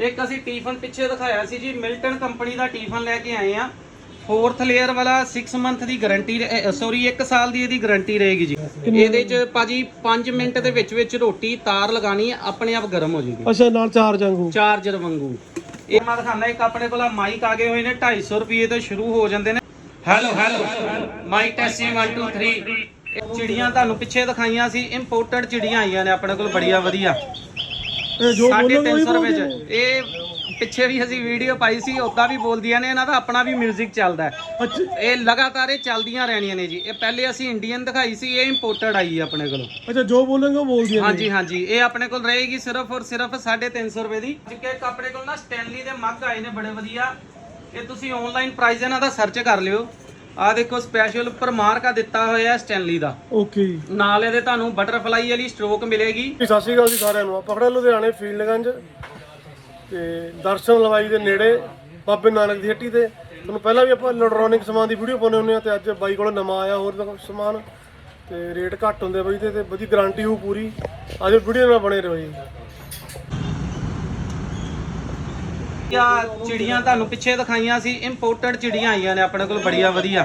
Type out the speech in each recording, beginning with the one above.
ਇੱਕ ਅਸੀਂ ਟੀਫਨ ਪਿੱਛੇ ਦਿਖਾਇਆ ਸੀ ਜੀ ਮਿਲਟਨ ਕੰਪਨੀ ਦਾ ਟੀਫਨ ਲੈ ਕੇ ਆਏ ਆ ਫੋਰਥ ਲੇਅਰ ਵਾਲਾ 6 ਮੰਥ ਦੀ ਗਾਰੰਟੀ ਸੌਰੀ 1 ਸਾਲ ਦੀ ਇਹਦੀ ਗਾਰੰਟੀ ਰਹੇਗੀ ਜੀ। ਇਹਦੇ ਚ ਭਾਜੀ 5 ਮਿੰਟ ਦੇ ਵਿੱਚ ਵਿੱਚ ਰੋਟੀ ਤਾਰ ਲਗਾਣੀ ਆਪਣੇ ਆਪ ਗਰਮ ਹੋ ਜੂਗੀ ਅੱਛਾ ਨਾਲ ਚਾਰਜ ਵਾਂਗੂ। ਚਾਰਜਰ ਵਾਂਗੂ। ਇਹ ਮੈਂ ਦਿਖਾਣਾ ਇੱਕ ਆਪਣੇ ਕੋਲ ਮਾਈਕ ਆ ਗਏ ਹੋਏ ਨੇ 250 ਰੁਪਏ ਤੋਂ ਸ਼ੁਰੂ ਹੋ ਜਾਂਦੇ ਨੇ। ਹੈਲੋ ਹੈਲੋ ਮਾਈਕ ਟੈਸਟਿੰਗ 1 2 3 ਇਹ ਚਿੜੀਆਂ ਤੁਹਾਨੂੰ ਪਿੱਛੇ ਦਿਖਾਈਆਂ ਸੀ ਇੰਪੋਰਟਡ ਚਿੜੀਆਂ ਆਈਆਂ ਨੇ ਆਪਣੇ ਕੋਲ ਬੜੀਆਂ ਵਧੀਆ। ਇਹ ਜੋ ਸਾਢੇ ਬੋਲੋਗੇ ਉਹੀ 300 ਰੁਪਏ ਬੋਲਦੇ ਚ। ਇਹ ਪਿੱਛੇ ਵੀ ਅਸੀਂ ਵੀਡੀਓ ਪਾਈ ਸੀ ਉਦਾਂ ਵੀ ਬੋਲਦੀਆਂ ਨੇ ਇਹਨਾਂ ਦਾ ਆਪਣਾ ਵੀ 뮤직 ਚੱਲਦਾ ਹੈ। ਅੱਛਾ। ਇਹ ਲਗਾਤਾਰ ਇਹ ਚੱਲਦੀਆਂ ਰਹਿਣੀਆਂ ਨੇ ਜੀ। ਇਹ ਪਹਿਲੇ ਅਸੀਂ ਇੰਡੀਅਨ ਦਿਖਾਈ ਸੀ ਇਹ ਇੰਪੋਰਟਡ ਆਈ ਹੈ ਆਪਣੇ ਕੋਲੋਂ। ਅੱਛਾ ਜੋ ਬੋਲੋਗੇ ਉਹ ਬੋਲਦੀਆਂ ਨੇ। ਹਾਂਜੀ ਹਾਂਜੀ। ਇਹ ਆਪਣੇ ਕੋਲ ਰਹੇਗੀ ਸਿਰਫ ਔਰ ਸਿਰਫ 350 ਰੁਪਏ ਦੀ। ਜਿੱਕੇ ਇੱਕ ਆਪਣੇ ਕੋਲ ਨਾ ਸਟੈਨਲੀ ਦੇ ਮੱਗ ਆਏ ਨੇ ਬੜੇ ਵਧੀਆ। ਇਹ ਤੁਸੀਂ ਆਨਲਾਈਨ ਪ੍ਰਾਈਸ ਇਹਨਾਂ ਦਾ ਸਰਚ ਕਰ ਲਿਓ। ਆ ਦੇਖੋ ਸਪੈਸ਼ਲ ਉੱਪਰ ਮਾਰਕਾ ਦਿੱਤਾ ਹੋਇਆ ਹੈ ਸਟੈਨਲੀ ਦਾ। ਓਕੇ ਨਾਲ ਇਹਦੇ ਤੁਹਾਨੂੰ ਬਟਰਫਲਾਈ ਵਾਲੀ ਸਟ੍ਰੋਕ ਮਿਲੇਗੀ। ਸਤਿ ਸ਼੍ਰੀ ਅਕਾਲ ਜੀ ਸਾਰਿਆਂ ਨੂੰ। ਆਪਾਂ ਖੜੇ ਲੁਧਿਆਣੇ ਫੀਲਡਗੰਜ ਤੇ ਦਰਸ਼ਨ ਲਵਾਈ ਦੇ ਨੇੜੇ ਬਾਬੇ ਨਾਨਕ ਦੀ ਹੱਟੀ ਤੇ। ਤੁਹਾਨੂੰ ਪਹਿਲਾਂ ਵੀ ਆਪਾਂ ਇਲੈਕਟ੍ਰੋਨਿਕ ਸਮਾਨ ਦੀ ਵੀਡੀਓ ਪਾਉਂਦੇ ਹੁੰਦੇ ਆ ਤੇ ਅੱਜ ਬਾਈ ਕੋਲ ਨਵਾਂ ਆਇਆ ਹੋਰ ਸਮਾਨ। ਤੇ ਰੇਟ ਘੱਟ ਹੁੰਦੇ ਬਾਈ ਦੇ ਤੇ ਵਧੀਆ ਗਾਰੰਟੀ ਹੋ ਪੂਰੀ। ਅੱਜ ਵੀਡੀਓ ਨਾਲ ਬਣੇ ਰਹੋ ਜੀ। ਆ ਚਿੜੀਆਂ ਤੁਹਾਨੂੰ ਪਿੱਛੇ ਦਿਖਾਈਆਂ ਸੀ ਇੰਪੋਰਟਡ ਚਿੜੀਆਂ ਆਈਆਂ ਨੇ ਆਪਣੇ ਕੋਲ ਬੜੀਆਂ ਵਧੀਆ।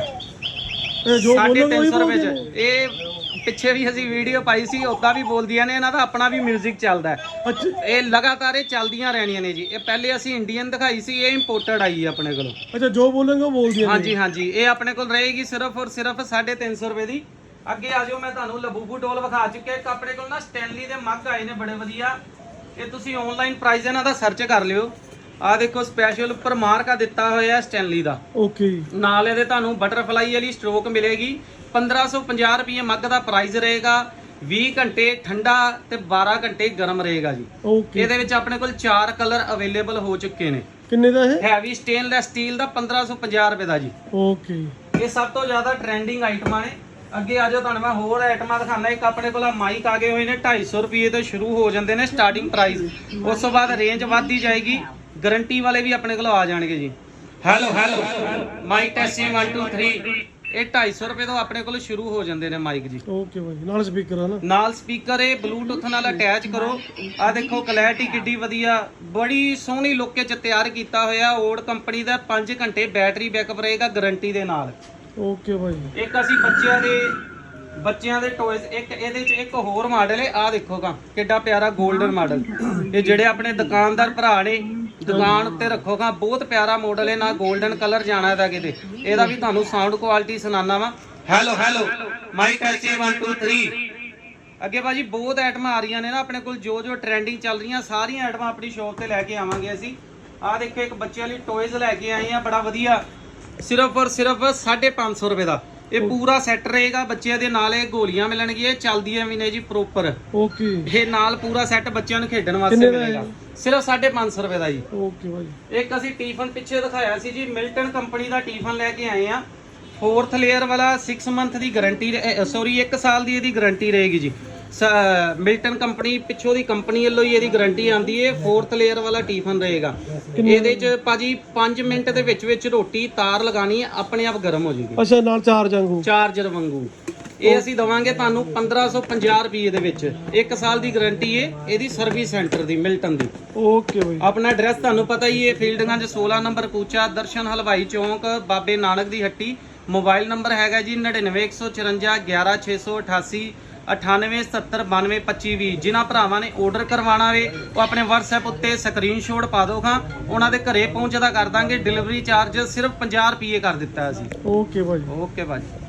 ਇਹ ਜੋ ਸਾਢੇ ਬੋਲੋਗੇ ਉਹੀ 300 ਰੁਪਏ ਚ। ਇਹ ਪਿੱਛੇ ਵੀ ਅਸੀਂ ਵੀਡੀਓ ਪਾਈ ਸੀ ਉਦਾਂ ਵੀ ਬੋਲਦੀਆਂ ਨੇ ਇਹਨਾਂ ਦਾ ਆਪਣਾ ਵੀ 뮤직 ਚੱਲਦਾ ਹੈ। ਇਹ ਲਗਾਤਾਰ ਇਹ ਚੱਲਦੀਆਂ ਰਹਿਣੀਆਂ ਨੇ ਜੀ। ਇਹ ਪਹਿਲੇ ਅਸੀਂ ਇੰਡੀਅਨ ਦਿਖਾਈ ਸੀ ਇਹ ਇੰਪੋਰਟਡ ਆਈ ਹੈ ਆਪਣੇ ਕੋਲੋਂ। ਅੱਛਾ ਜੋ ਬੋਲੋਗੇ ਉਹ ਬੋਲਦੀਆਂ ਨੇ। ਹਾਂਜੀ ਹਾਂਜੀ। ਇਹ ਆਪਣੇ ਕੋਲ ਰਹੇਗੀ ਸਿਰਫ ਔਰ ਸਿਰਫ 350 ਰੁਪਏ ਦੀ। ਅੱਗੇ ਆ ਜਾਓ ਮੈਂ ਤੁਹਾਨੂੰ ਲਬੂਬੂ ਟੋਲ ਵਿਖਾ ਚੁੱਕਿਆ। ਇੱਕ ਆਪਣੇ ਕੋਲ ਨਾ ਸਟੈਨਲੀ ਦੇ ਮੱਗ ਆਏ ਨੇ ਬੜੇ ਵਧੀਆ। ਇਹ ਤੁਸੀਂ ਆਨਲਾਈਨ ਪ੍ਰਾਈਸ ਇਹਨਾਂ ਦਾ ਸਰਚ ਕਰ ਲਿਓ। ਆ ਦੇਖੋ ਸਪੈਸ਼ਲ ਉੱਪਰ ਮਾਰਕਾ ਦਿੱਤਾ ਹੋਇਆ ਸਟੈਨਲੀ ਦਾ। ਓਕੇ ਨਾਲ ਇਹਦੇ ਤੁਹਾਨੂੰ ਬਟਰਫਲਾਈ ਵਾਲੀ ਸਟ੍ਰੋਕ ਮਿਲੇਗੀ। 1550 ਰੁਪਏ ਮੱਗ ਦਾ ਪ੍ਰਾਈਸ ਰਹੇਗਾ। 20 ਘੰਟੇ ਠੰਡਾ ਤੇ 12 ਘੰਟੇ ਗਰਮ ਰਹੇਗਾ ਜੀ। ਓਕੇ ਇਹਦੇ ਵਿੱਚ ਆਪਣੇ ਕੋਲ 4 ਕਲਰ ਅਵੇਲੇਬਲ ਹੋ ਚੁੱਕੇ ਨੇ। ਕਿੰਨੇ ਦਾ ਇਹ? ਹੈਵੀ ਸਟੇਨਲੈਸ ਸਟੀਲ ਦਾ 1550 ਰੁਪਏ ਦਾ ਜੀ। ਓਕੇ ਇਹ ਸਭ ਤੋਂ ਜ਼ਿਆਦਾ ਟ੍ਰੈਂਡਿੰਗ ਆਈਟਮਾਂ ਨੇ ਅੱਗੇ ਆ ਜਾਓ ਤੁਹਾਨੂੰ ਮੈਂ ਹੋਰ ਆਈਟਮਾਂ ਦਿਖਾਣਾ ਇੱਕ ਆਪਣੇ ਕੋਲ ਮਾਈਕ ਆ ਗਏ ਹੋਏ ਨੇ। 250 ਰੁਪਏ ਤੋਂ ਸ਼ੁਰੂ ਹੋ ਜਾਂਦੇ ਨੇ ਸਟਾਰਟਿੰਗ ਪ੍ਰਾਈਸ ਉਸ ਤੋਂ ਬਾਅਦ ਰੇਂਜ ਵੱਧਦੀ ਜਾਏਗੀ। ਗਾਰੰਟੀ ਵਾਲੇ ਵੀ ਆਪਣੇ ਕੋਲ ਆ ਜਾਣਗੇ ਜੀ। ਹੈਲੋ ਹੈਲੋ ਮਾਈਕ ਟੈਸਟਿੰਗ 1 2 3 ਇਹ 250 ਰੁਪਏ ਤੋਂ ਆਪਣੇ ਕੋਲ ਸ਼ੁਰੂ ਹੋ ਜਾਂਦੇ ਨੇ ਮਾਈਕ ਜੀ। ਓਕੇ ਬਾਈ ਨਾਲ ਸਪੀਕਰ ਹੈ ਨਾ। ਨਾਲ ਸਪੀਕਰ ਇਹ ਬਲੂਟੁੱਥ ਨਾਲ ਅਟੈਚ ਕਰੋ। ਆ ਦੇਖੋ ਕੁਆਲਿਟੀ ਕਿੱਡੀ ਵਧੀਆ। ਬੜੀ ਸੋਹਣੀ ਲੁੱਕ ਚ ਤਿਆਰ ਕੀਤਾ ਹੋਇਆ ਓਡ ਕੰਪਨੀ ਦਾ 5 ਘੰਟੇ ਬੈਟਰੀ ਬੈਕਅਪ ਰਹੇਗਾ ਗਾਰੰਟੀ ਦੇ ਨਾਲ। ਓਕੇ ਬਾਈ ਇੱਕ ਅਸੀਂ ਬੱਚਿਆਂ ਦੇ ਬੱਚਿਆਂ ਦੇ ਟੌਇਜ਼ ਇੱਕ ਇਹਦੇ ਚ ਇੱਕ ਹੋਰ ਮਾਡਲ ਹੈ। ਆ ਦੇਖੋ ਕਾ ਕਿੱਡਾ ਪਿਆਰਾ 골ਡਨ ਮਾਡਲ ਇਹ ਜਿਹੜੇ ਆਪਣੇ ਦੁਕਾਨਦਾਰ ਭਰਾ ਨੇ ਦੁਕਾਨ ਉੱਤੇ ਰੱਖੋ ਕਾ ਬਹੁਤ ਪਿਆਰਾ ਮਾਡਲ ਹੈ ਨਾ 골ਡਨ ਕਲਰ ਜਾਣਾ ਇਹਦਾ ਕਿਤੇ। ਇਹਦਾ ਵੀ ਤੁਹਾਨੂੰ ਸਾਊਂਡ ਕੁਆਲਿਟੀ ਸੁਣਾਣਾ ਵਾ। ਹੈਲੋ ਹੈਲੋ ਮਾਈਕ ਟੈਸਟੀ 1 2 3 ਅੱਗੇ ਭਾਜੀ ਬਹੁਤ ਆਈਟਮਾਂ ਆ ਰਹੀਆਂ ਨੇ ਨਾ ਆਪਣੇ ਕੋਲ ਜੋ ਜੋ ਟ੍ਰੈਂਡਿੰਗ ਚੱਲ ਰਹੀਆਂ ਸਾਰੀਆਂ ਆਈਟਮਾਂ ਆਪਣੀ ਸ਼ਾਪ ਤੇ ਲੈ ਕੇ ਆਵਾਂਗੇ ਅਸੀਂ। ਆਹ ਦੇਖੋ ਇੱਕ ਬੱਚਿਆਂ ਲਈ ਟੌਇਜ਼ ਲੈ ਕੇ ਆਏ ਆ ਬੜਾ ਵਧੀਆ। ਸਿਰਫ ਔਰ ਸਿਰਫ 550 ਰੁਪਏ ਦਾ। ਇਹ ਪੂਰਾ ਸੈੱਟ ਰਹੇਗਾ ਬੱਚਿਆਂ ਦੇ ਨਾਲ ਇਹ ਗੋਲੀਆਂ ਮਿਲਣਗੀਆਂ ਇਹ ਚੱਲਦੀਆਂ ਵੀ ਨੇ ਜੀ ਪ੍ਰੋਪਰ ਓਕੇ ਇਹ ਨਾਲ ਪੂਰਾ ਸੈੱਟ ਬੱਚਿਆਂ ਨੂੰ ਖੇਡਣ ਵਾਸਤੇ ਕਿੰਨੇ ਦਾ ਮਿਲੇਗਾ। ਸਿਰਫ 550 ਰੁਪਏ ਦਾ ਜੀ। ਓਕੇ ਬਾਈ ਇੱਕ ਅਸੀਂ ਟੀਫਨ ਪਿੱਛੇ ਦਿਖਾਇਆ ਸੀ ਜੀ ਮਿਲਟਨ ਕੰਪਨੀ ਦਾ ਟੀਫਨ ਲੈ ਕੇ ਆਏ ਆ ਫੋਰਥ ਲੇਅਰ ਵਾਲਾ 6 ਮੰਥ ਦੀ ਗਾਰੰਟੀ ਸੌਰੀ 1 ਸਾਲ ਦੀ ਇਹਦੀ ਗਾਰੰਟੀ ਰਹੇਗੀ ਜੀ। ਮਿਲਟਨ ਕੰਪਨੀ ਪਿੱਛੋਂ ਦੀ ਕੰਪਨੀ ਵੱਲੋਂ ਹੀ ਇਹਦੀ ਗਾਰੰਟੀ ਆਂਦੀ ਹੈ ਫੋਰਥ ਲੇਅਰ ਵਾਲਾ ਟੀਫਨ ਰਹੇਗਾ। ਇਹਦੇ ਚ ਭਾਜੀ 5 ਮਿੰਟ ਦੇ ਵਿੱਚ ਵਿੱਚ ਰੋਟੀ ਤਾਰ ਲਗਾਣੀ ਹੈ ਆਪਣੇ ਆਪ ਗਰਮ ਹੋ ਜੂਗੀ। ਅੱਛਾ ਨਾਲ ਚਾਰਜ ਵਾਂਗੂ। ਚਾਰਜਰ ਵਾਂਗੂ। ਇਹ ਅਸੀਂ ਦਵਾਂਗੇ ਤੁਹਾਨੂੰ 1550 ਰੁਪਏ ਦੇ ਵਿੱਚ। 1 ਸਾਲ ਦੀ ਗਾਰੰਟੀ ਹੈ ਇਹਦੀ ਸਰਵਿਸ ਸੈਂਟਰ ਦੀ ਮਿਲਟਨ ਦੀ। Okay bye. ਆਪਣਾ ਐਡਰੈਸ ਤੁਹਾਨੂੰ ਪਤਾ ਹੀ ਹੈ ਫੀਲਡਗੰਜ 16 ਨੰਬਰ ਕੂਚਾ ਦਰਸ਼ਨ ਹਲਵਾਈ ਚੌਂਕ ਬਾਬੇ ਨਾਨਕ ਦੀ ਹੱਟੀ। ਮੋਬਾਈਲ ਨੰਬਰ ਹੈਗਾ ਜੀ 99154 11688 9870922520 ਜਿਨ੍ਹਾਂ ਭਰਾਵਾਂ ਨੇ ਆਰਡਰ ਕਰਵਾਉਣਾ ਵੇ ਉਹ ਆਪਣੇ WhatsApp ਉੱਤੇ ਸਕਰੀਨਸ਼ਾਟ ਪਾ ਦਿਓ ਖਾਂ। ਉਹਨਾਂ ਦੇ ਘਰੇ ਪਹੁੰਚਦਾ ਕਰ ਦਾਂਗੇ। ਡਿਲੀਵਰੀ ਚਾਰਜ ਸਿਰਫ 50 ਰੁਪਏ ਕਰ ਦਿੱਤਾ ਅਸੀਂ। ਓਕੇ ਬਾਈ ਓਕੇ ਭਾਜੀ।